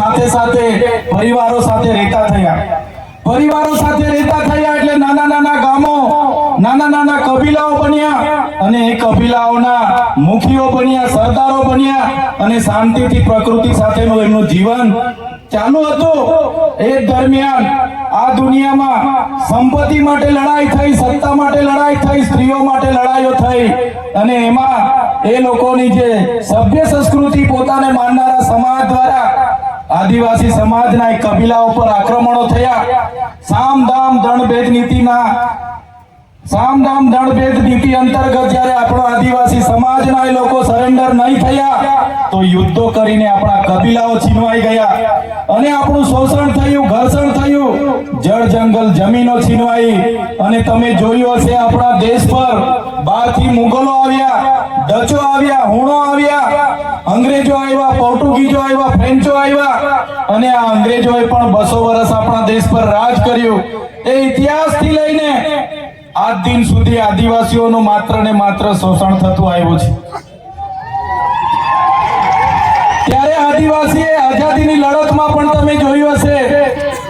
સાથે સાથે પરિવારો સાથે રહેતા થયા. પરિવારો સાથે રહેતા થયા એટલે નાના નાના ગામો, નાના નાના કબીલાઓ બન્યા અને એ કબીલાઓના મુખીઓ બન્યા, સરદારો બન્યા અને શાંતિથી પ્રકૃતિ સાથેનું એમનું જીવન ચાલુ હતું. એ દરમિયાન આ દુનિયામાં સંપત્તિ માટે લડાઈ થઈ, સત્તા માટે લડાઈ થઈ, સ્ત્રીઓ માટે લડાઈઓ થઈ અને એમાં એ લોકોની જે સભ્ય સંસ્કૃતિ પોતાને માનનારા સમાજ દ્વારા આદિવાસી સમાજના એક કબીલા ઉપર આક્રમણો થયા. સામ દામ દંડ ભેદ નીતિના સામ દામ દંડ ભેદ નીતિ અંતર્ગત જ્યારે આપણો આદિવાસી સમાજના એ લોકો સરેન્ડર નહીં થયા, તો યુદ્ધો કરીને આપણા કબીલાઓ છીનવાઈ ગયા. અને આપણું શોષણ થયું, ઘર્ષણ થયું. જળ જંગલ જમીનો છીનવાઈ. અને તમે જોયું હશે આપણા દેશ પર બહારથી મુગલો આવ્યા, ડચો આવ્યા, હુણો આવ્યા, અંગ્રેજો આવ્યા પોર્ટુગીઝો આવ્યા, ફ્રેન્ચો આવ્યા. અને આ અંગ્રેજોએ પણ બસો વર્ષ આપણા દેશ પર રાજ કર્યું. એ ઇતિહાસથી લઈને આજ દિન સુધી આદિવાસીઓનું માત્ર ને માત્ર શોષણ થતું આવ્યું છે. ત્યારે આદિવાસીએ આઝાદીની લડતમાં પણ તમે જોયું હશે.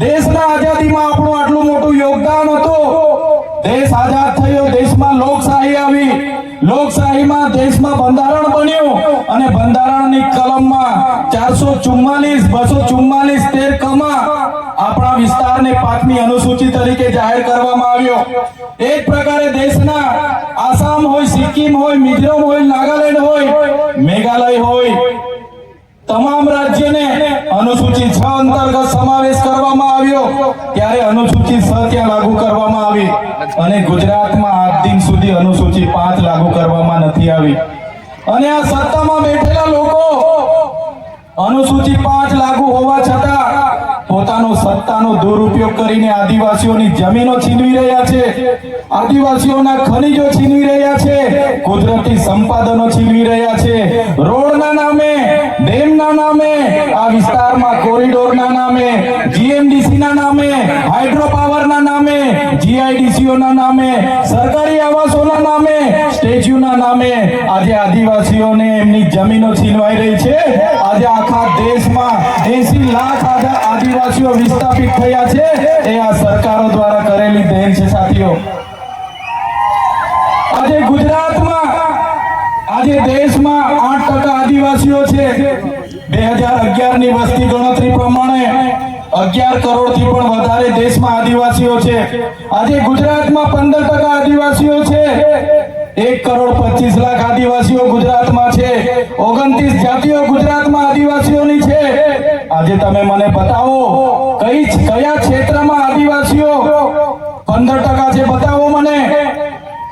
દેશના આઝાદીમાં આપણું આટલું મોટું યોગદાન હતું. દેશ આઝાદ થયો, દેશમાં લોકશાહી આવી. લોકશાહીમાં દેશમાં બંધારણ બન્યું અને બંધારણની કલમમાં ચારસો ચુમ્માલીસ, બસો ચુમ્માલીસ તેર કમા આપણા વિસ્તારને પાંચમી અનુસૂચિ તરીકે જાહેર કરવામાં આવ્યો. એક પ્રકારે દેશના આસામ હોય, સિક્કિમ હોય, મિઝોરમ હોય, નાગાલેન્ડ હોય, મેઘાલય હોય તમામ રાજ્યને અનુસૂચિત છ અંતર્ગત સમાવેશ કરવામાં આવ્યો. ત્યારે અનુસૂચિત છ ત્યાં લાગુ કરવામાં આવી. અને ગુજરાતમાં આજ દિન સુધી અનુસૂચિત પાંચ લાગુ કરવામાં નથી આવી. અને આ સત્તામાં બેઠેલા લોકો અનુસૂચિત પાંચ લાગુ હોવા છતાં પોતાનો સત્તાનો દુરુપયોગ કરીને આદિવાસીઓની જમીનો છીનવી રહ્યા છે. આદિવાસીઓના ખનિજો છીનવી રહ્યા છે. કુદરતી સંપાદનો છીનવી રહ્યા છે. રોડના નામે, ડેમના નામે, આ વિસ્તારમાં કોરિડોરના નામે જીએમડીસીના નામે, હાઇડ્રો પાવરના નામે જીઆઈડીસીઓ ના નામે, સરકારી આવાસોના નામે, સ્ટેચ્યુના નામે આજે આદિવાસીઓને એમની જમીનો છીનવાઈ રહી છે. આજે આખા દેશમાં એસી લાખ આદા- આદિવાસીઓ વિસ્થાપિત થયા છે એ આ સરકારો દ્વારા કરેલી દેન છે સાથીઓ. આજે ગુજરાતમાં, આજે દેશમાં આઠ ટકા આદિવાસીઓ છે. બે હજાર અગિયારની વસ્તી ગણતરી પ્રમાણે અગિયાર કરોડથી પણ વધારે દેશમાં આદિવાસીઓ છે. આજે ગુજરાતમાં પંદર ટકા આદિવાસીઓ છે. એક કરોડ પચીસ લાખ આદિવાસીઓ ગુજરાતમાં છે. ઓગણત્રીસ જાતિઓ ગુજરાતમાં આદિવાસીઓની છે. આજે તમે મને બતાવો કઈ કયા ક્ષેત્રમાં આદિવાસીઓ પંદર ટકા છે બતાવો.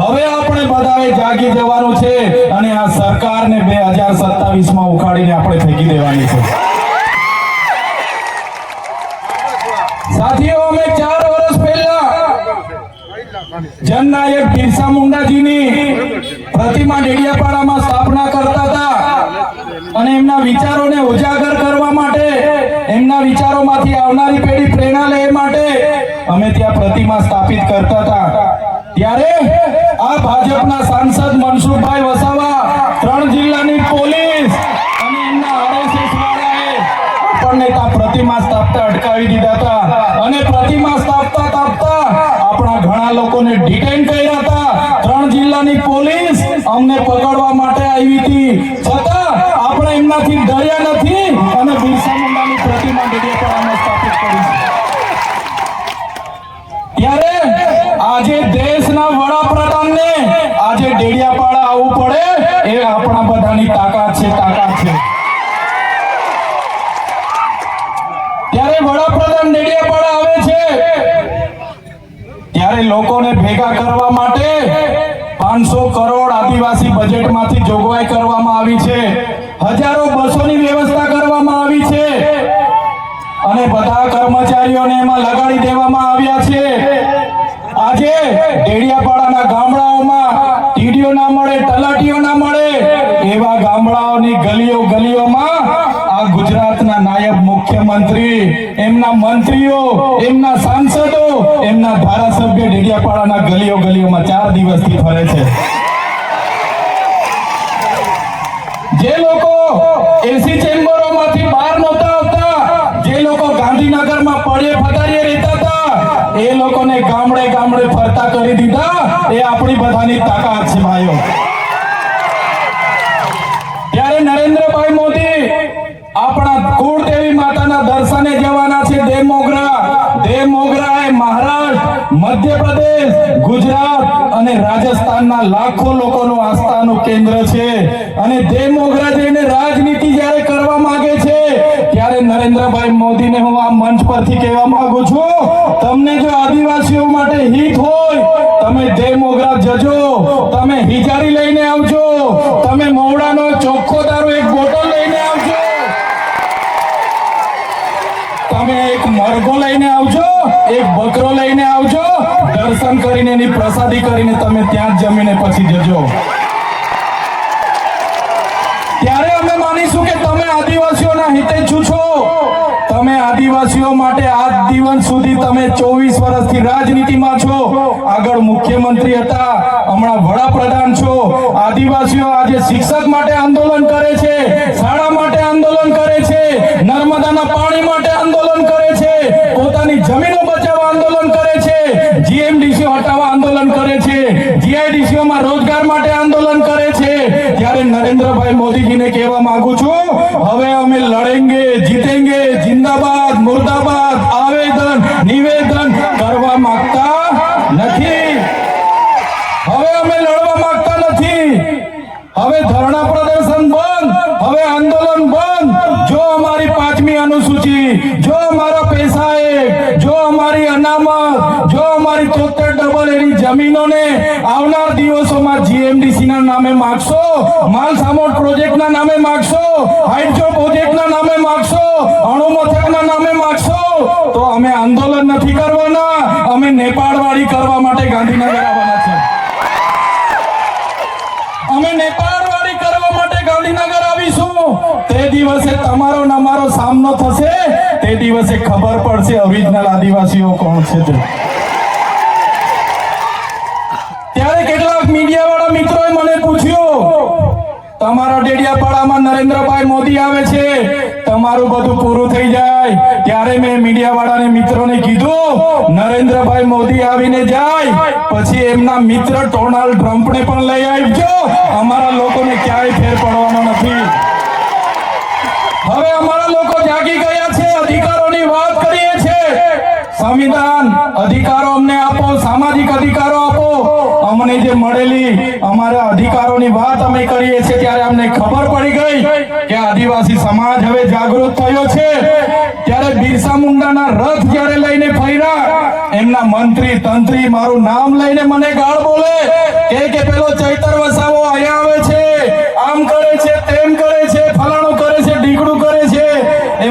હવે આપણે બધાએ જાગી જવાનું છે અને આ સરકારને બે હજાર સત્તાવીસમાં ઉખાડીને આપણે ફેંકી દેવાની છે. સાથીઓ, અમે ચાર વર્ષ પહેલા જનનાયક બિરસા મુંડાજીની પ્રતિમા ડેડિયાપાડામાં સ્થાપના કરતા હતા અને એમના વિચારોને ઉજાગર કરવા માટે, એમના વિચારોમાંથી આવનારી પેઢી પ્રેરણા લે માટે અમે ત્યાં પ્રતિમા સ્થાપિત કરતા હતા. ત્યારે આ ભાજપના સાંસદ મનસુખભાઈ વસાવા ત્રણ જિલ્લાની પોલીસ અને એમના આરએસએસ વાળાએ આપણને ત્યાં પ્રતિમા સ્થાપતા અટકાવી દીધા હતા. અને પ્રતિમા સ્થાપતા સ્થાપતા આપણા ઘણા લોકોને ડિટેન કર્યા હતા. ત્રણ જિલ્લાની પોલીસ અમને પકડવા માટે આવી હતી. છતાં આપણે એમનાથી ડર્યા નથી અને બિરસા મુંડાની પ્રતિમા ડેડિયાપાડામાં સ્થાપિત કરી છે ત્યારે આજે દેશના વડાપ્રધાનને આજે ડેડિયાપાડા આવવું પડે એ આપણા બધાની તાકાત છે તાકાત છે. ત્યારે વડાપ્રધાન ડેડિયાપાડા આવે છે. ત્યારે લોકોને ભેગા કરવા માટે પાંચસો કરોડ આદિવાસી બજેટમાંથી જોગવાઈ કરવામાં આવી છે. હજારો બસોની વ્યવસ્થા કરવામાં આવી છે. અને બધા કર્મચારીઓને એમાં લગાડી દેવામાં આવ્યા છે. આજે ડેડિયાપાડાના ગામડાઓમાં ટીડીઓ ના મળે, તલાટીઓ ના મળે, એવા ગામડાઓની ગલીઓ ગલીઓમાં આ ગુજરાતના નાયબ મુખ્યમંત્રી, એમના મંત્રીઓ, એમના સાંસદો, એમના ધારાસભ્ય ડેડિયાપાડાના ગલીઓ ગલીઓમાં ચાર દિવસથી ફરે છે. જે લોકો એસી ચેમ્બરોમાંથી બહાર નહોતા આવતા, જે લોકો ગાંધીનગરમાં પડે ફટારીએ રહેતા હતા. એ લોકોને ગામડે ગામડે ફરતા કરી દીધા. એ આપણી બધાની તાકાત છે ભાઈઓ. ત્યારે નરેન્દ્રભાઈ મોદી આપણા કુળદેવી માતાના દર્શને મહારાષ્ટ્ર, મધ્યપ્રદેશ, ગુજરાત રાજનીતિ જ્યારે કરવા માંગે છે, ત્યારે નરેન્દ્રભાઈ મોદીને હું આ મંચ પરથી કહેવા માંગુ છું, તમને જો આદિવાસીઓ માટે હિત હોય, તમે જે મોગરા જજો, તમે હિજારી લઈને આવજો, તમે મોવડાનો ચોખ્ખો દારૂ એક બોટલ તમે એક મરઘો લઈને આવજો, એક બકરો લઈને આવજો, દર્શન કરીને એની પ્રસાદી કરીને તમે ત્યાં જ જમીને પછી જજો. દિવસ સુધી તમે ચોવીસ વર્ષથી રાજનીતિમાં છો. આગળ મુખ્યમંત્રી હતા, હમણાં વડાપ્રધાન છો. આદિવાસીઓ આજે શિક્ષક માટે આંદોલન કરે છે, શાળા માટે આંદોલન કરે છે, નર્મદાના પાણી માટે આંદોલન કરે છે, પોતાની જમીનો બચાવવા આંદોલન કરે છે, જીએમડીસી હટાવવા આંદોલન કરે છે, જીઆઈડીસીઓમાં રોજગાર માટે આંદોલન કરે છે. ત્યારે નરેન્દ્રભાઈ મોદીજીને કહેવા માંગુ છું, હવે અમે લડેંગે, જીતેંગે, જિંદાબાદ, મુર્દાબાદ આવેદન નિવેદન કરવા માંગતા નથી હવે અમે લડવા માંગતા નથી હવે ધરણા પ્રદર્શન બંધ હવે આંદોલન બંધ જો અમારી પાંચમી અનુસૂચિ જો અમારા પૈસા એ જો અમારી અનામત, જો અમારી તોતેર ડબલ એની જમીનોને આવનાર દિવસોમાં જીએમડીસી ના નામે માગશો માલ સામોટ પ્રોજેક્ટના નામે માગશો, હાઇડ્રો પ્રોજેક્ટના નામે માગશો અણુ મથકના નામે માગશો, તો અમે આંદોલન નથી કરવાના, અમે નેપાળવાળી કરવા માટે ગાંધીનગર આવવાના છે. તે દિવસે તમારો ને અમારો સામનો થશે. તે દિવસે ખબર પડશે ઓરિજિનલ આદિવાસીઓ કોણ છે તે. ત્યારે કેટલાક મીડિયા વાળા મિત્રોએ મને પૂછ્યું, તમારા ડેડિયાપાડામાં નરેન્દ્રભાઈ મોદી આવે છે. તમારું બધું પૂરું થઈ જાય. ત્યારે મેં મીડિયા વાળાને મિત્રોને કીધું, નરેન્દ્રભાઈ મોદી આવીને જાય. પછી એમના મિત્ર ડોનાલ્ડ ટ્રમ્પને પણ લઈ આવજો. અમારા લોકોને ક્યાંય ફેર પડવાનો નથી. અમારા લોકો જાગી ગયા છે, અધિકારોની વાત કરીએ છે. સંવિધાન અધિકારો અમને આપો, સામાજિક અધિકારો આપો. અમને જે મળેલી અમારા અધિકારોની વાત અમે કરીએ છીએ ત્યારે અમને ખબર પડી ગઈ કે આદિવાસી સમાજ હવે જાગૃત થયો છે. ત્યારે બિરસા મુંડાના રથ જ્યારે લઈને ફર્યા, એમના મંત્રી, તંત્રી મારું નામ લઈને મને ગાળ બોલે કે પેલો ચૈતર વસાવો અહીંયા આવે છે. આમ કરે છે, તેમ કરે છે ફલાણું કરે છે ઢીકડું કરે છે એ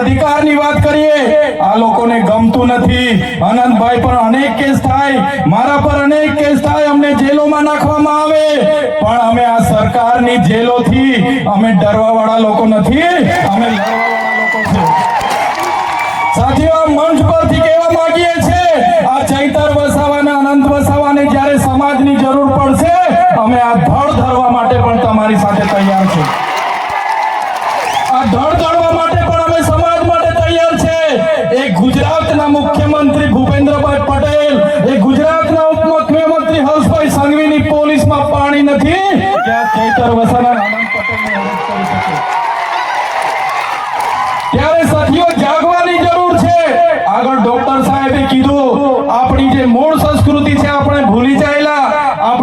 અધિકારની વાત કરીએ, આ લોકોને ગમતું નથી. અનંતભાઈ પર અનેક કેસ થાય, મારા પર અનેક કેસ થાય, અમને જેલોમાં નાખવામાં આવે. પણ અમે આ સરકારની જેલોથી અમે ડરવા વાળા લોકો નથી, અમે લડવા લોકો છે. સાથીઓ, આ ચૈતર વસાવાને, અનંત વસાવાને જ્યારે સમાજની જરૂર પડશે, અમે આ ધડ ધરવા માટે પણ તમારી સાથે તૈયાર છે આ ધડ ધરવા એ ગુજરાતના મુખ્યમંત્રી ભૂપેન્દ્રભાઈ પટેલ, એ ગુજરાતના ઉપમુખ્યમંત્રી હર્ષભાઈ સંઘવીની પોલીસમાં પાણી નથી. ત્યાં ચૈતર વસાવા આનંદ ત્યારે સાથીઓ, જાગવાની જરૂર છે. આગળ ડોક્ટર સાહેબે કીધું, આપણી જે મૂળ સંસ્કૃતિ છે, આપણે ભૂલી જાયેલા.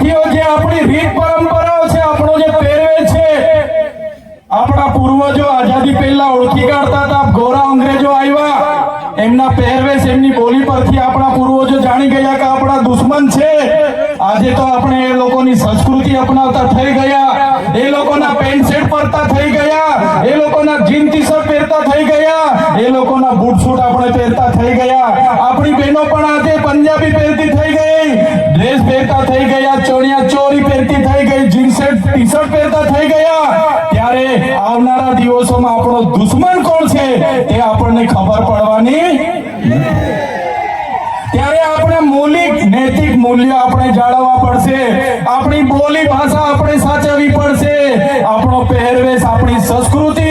સાથીઓ જે આપણી રીત પરંપરાઓ છે, આપણો જે પહેરવેશ છે, આપણા પૂર્વજો આઝાદી પહેલા ઓળખી કાઢતા હતા ગોરા અંગ્રેજો આવ્યા, એમના પહેરવેશ એમની બોલી પરથી આપણા પૂર્વજો જાણી ગયા કે આપણા દુશ્મન છે. આજે તો આપણે એ લોકોની સંસ્કૃતિ અપનાવતા થઈ ગયા, એ લોકોના પેન્ટ શર્ટ પહેરતા થઈ ગયા, એ લોકોના જીન ટી શર્ટ પહેરતા થઈ ગયા, એ લોકોના બૂટ સૂટ આપણે પહેરતા થઈ ગયા. આપણી બહેનો પણ આજે પંજાબી પહેરતી થઈ ગઈ. ડ્રેસ પહેરતા થઈ ગયા ચોળિયા ચોરી પહેરતી થઈ ગઈ, જીન્સ ટી શર્ટ પહેરતા થઈ ગયા. ત્યારે આવનારા દિવસોમાં આપણો દુશ્મન કોણ છે તે આપણને ખબર પડવાની ત્યારે આપણે મૌલિક, નૈતિક મૂલ્ય આપણે જાળવવા પડશે. આપણી બોલી ભાષા આપણે સાચવવી પડશે. આપણો પહેરવેશ, આપણી સંસ્કૃતિ,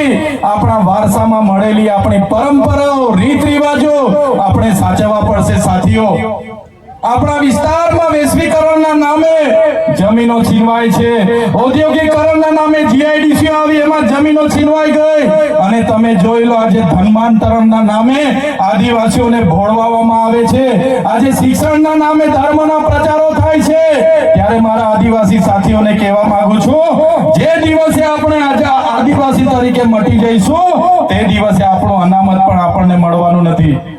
આપણા વારસામાં મળેલી આપણી પરંપરાઓ રીત રિવાજો આપણે સાચવવા પડશે, સાથીઓ. આપણા વિસ્તારમાં વૈશ્વિકરણના નામે જમીનો છીનવાય છે. ઔદ્યોગિકરણના નામે જીઆઈડીસી આવી, એમાં જમીનો છીનવાઈ ગઈ. અને તમે જોઈ લો આજે ધર્માંતરણના નામે આદિવાસીઓને ભોળવામાં આવે છે. આજે શિક્ષણના નામે ધર્મના પ્રચારો થાય છે. ત્યારે મારા આદિવાસી સાથીઓને કહેવા માંગુ છું, જે દિવસે આપણે આજે આદિવાસી તરીકે મટી જઈશું, તે દિવસે આપણો અનામત પણ આપણને મળવાનું નથી.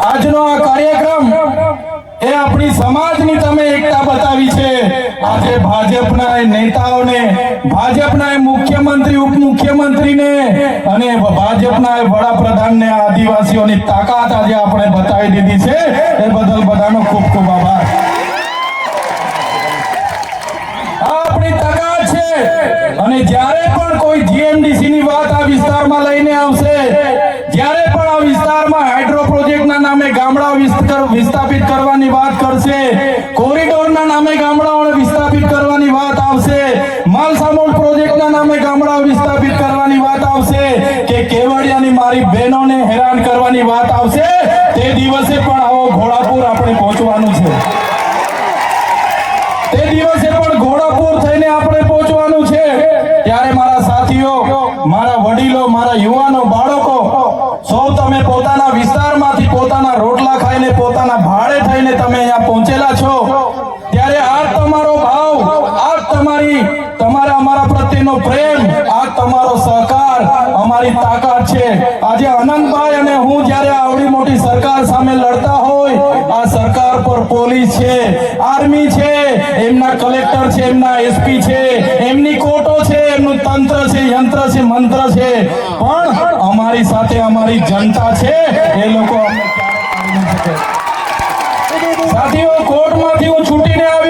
આજનો આ કાર્યક્રમ એ આપણી સમાજની તમે એકતા બતાવી છે. આજે ભાજપના નેતાઓને, ભાજપના મુખ્યમંત્રી, ઉપમુખ્યમંત્રીને અને ભાજપના વડાપ્રધાનને આદિવાસીઓની તાકાત આજે આપણે બતાવી દીધી છે. એ બદલ બધાનો ખૂબ ખૂબ આભાર. અને જ્યારે પણ કોઈ જીએમડીસી ની વાત આ વિસ્તારમાં લઈને આવશે, જ્યારે પણ આ વિસ્તારમાં હાઇડ્રો પ્રોજેક્ટના નામે ગામડા વિસ્થાપિત કરવાની વાત કરશે કોરિડોરના નામે ગામડાઓને વિસ્થાપિત કરવાની વાત આવશે, માલસામોલ પ્રોજેક્ટના નામે ગામડાઓ વિસ્થાપિત કરવાની વાત આવશે, કે કેવડિયાની મારી બહેનોને હેરાન કરવાની વાત આવશે, તે દિવસે પણ આવો ઘોડાપુર આપણે પહોંચવાનું છે. તે દિવસે પણ ઘોડાપુર થઈને આપણે ત્યારે મારા સાથીઓ, મારા વડીલો, મારા યુવાનો, બાળકો, સૌ તમે પોતાના વિસ્તારમાંથી પોતાના રોટલા ખાઈને, પોતાના ભાડે થઈને તમે અહીંયા પહોંચેલા છો. ત્યારે આ તમારો ભાવ, આ તમારી, તમારા, અમારા પ્રત્યેનો પ્રેમ, આ તમારો સહકાર, અમારી તાકાત છે. આજે અનંતભાઈ અને હું જ્યારે આવડી મોટી સરકાર સામે લડતા હોય, આ સરકાર પર પોલીસ છે, આર્મી છે, એમના કલેક્ટર છે, એમના એસપી છે, એમની કોર્ટો છે, એમનું તંત્ર છે, યંત્ર છે, મંત્ર છે. પણ અમારી સાથે અમારી જનતા છે, એ લોકો સાથીઓ, કોર્ટમાંથી હું છૂટીને આવ્યો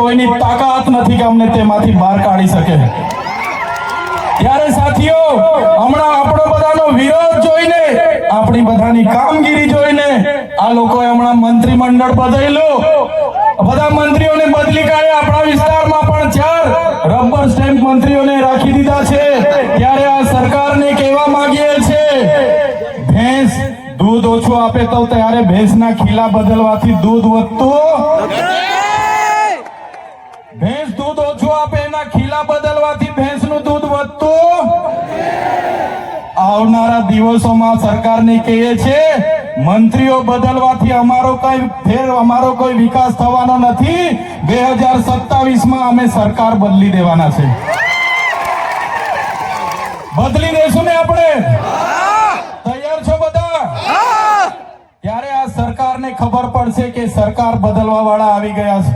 કોઈની તાકાત નથી કે અમને તેમાંથી બહાર કાઢી શકે. ત્યારે સાથીઓ, હમણાં આપણો બધાનો વિરોધ જોઈને, આપણી બધાની કામગીરી જોઈને, આ લોકોએ હમણાં મંત્રીમંડળ બદલ્યું. બધા મંત્રીઓને બદલી કાઢે આપણા વિસ્તારમાં પણ ચાર રબર સ્ટેમ્પ મંત્રીઓને રાખી દીધા છે. ત્યારે આ સરકારને કહેવા માંગીએ છે ભેંસ દૂધ ઓછું આપે તો ત્યારે ભેંસના ખીલા બદલવાથી દૂધ વધતું ખીલા બદલવાથી ભેંસનું દૂધ વધતું? આવનારા દિવસોમાં સરકારને કહે છે મંત્રીઓ બદલવાથી અમારો કઈ ફેર, અમારો કોઈ વિકાસ થવાનો નથી. બે હજાર સત્તાવીસમાં અમે સરકાર બદલી દેવાના છે. બદલી દેશું ને આપણે? તૈયાર છો બધા? ત્યારે આ સરકારને ખબર પડશે કે સરકાર બદલવા વાળા આવી ગયા છે.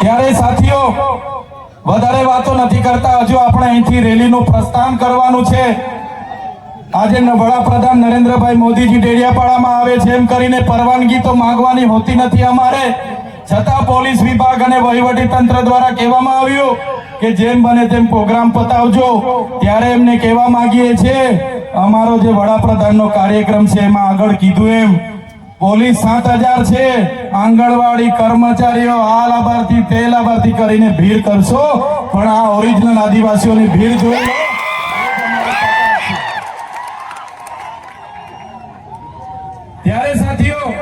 ત્યારે સાથીઓ, વધારે વાતો નથી કરતા. હજુ આપણે અહીંથી રેલીનું પ્રસ્થાન કરવાનું છે. આજે વડાપ્રધાન નરેન્દ્રભાઈ મોદીજી ડેડિયાપાડામાં આવે છે એમ કરીને પરવાનગી તો માંગવાની હોતી નથી અમારે. છતાં પોલીસ વિભાગ અને વહીવટી તંત્ર દ્વારા કહેવામાં આવ્યું કે જેમ બને તેમ પ્રોગ્રામ પતાવજો. ત્યારે એમને કહેવા માંગીએ છીએ, અમારો જે વડાપ્રધાનનો કાર્યક્રમ છે એમાં આગળ કીધું એમ. પોલીસ સાત હજાર છે. આંગણવાડી કર્મચારીઓ આ લાભાર્થી તે લાભાર્થી કરીને ભીડ કરશો. પણ આ ઓરિજિનલ આદિવાસીઓની ભીડ જોઈ લો. ત્યારે સાથીઓ,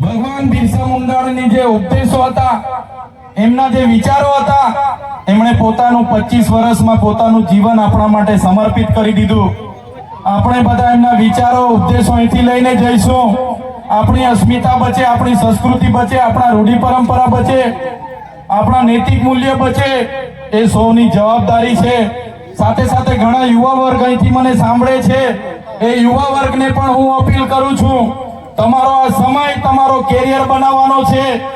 ભગવાન બિરસા મુંડાની જે ઉપદેશો હતા, એમના જે વિચારો હતા, એમણે પોતાનું 25 વર્ષમાં પોતાનું જીવન આપણા માટે સમર્પિત કરી દીધું. આપણે બધા એમના વિચારો, ઉદ્દેશો અહીંથી લઈને જઈશું. આપણી અસ્મિતા બચે, આપણી સંસ્કૃતિ બચે, આપણા રૂઢિ પરંપરા બચે, આપણા નૈતિક મૂલ્ય બચે, એ સૌની જવાબદારી છે. સાથે સાથે ઘણા યુવા વર્ગ અહીંથી મને સાંભળે છે. એ યુવા વર્ગને પણ હું અપીલ કરું છું. તમારો આ સમય તમારો કેરિયર બનાવવાનો છે.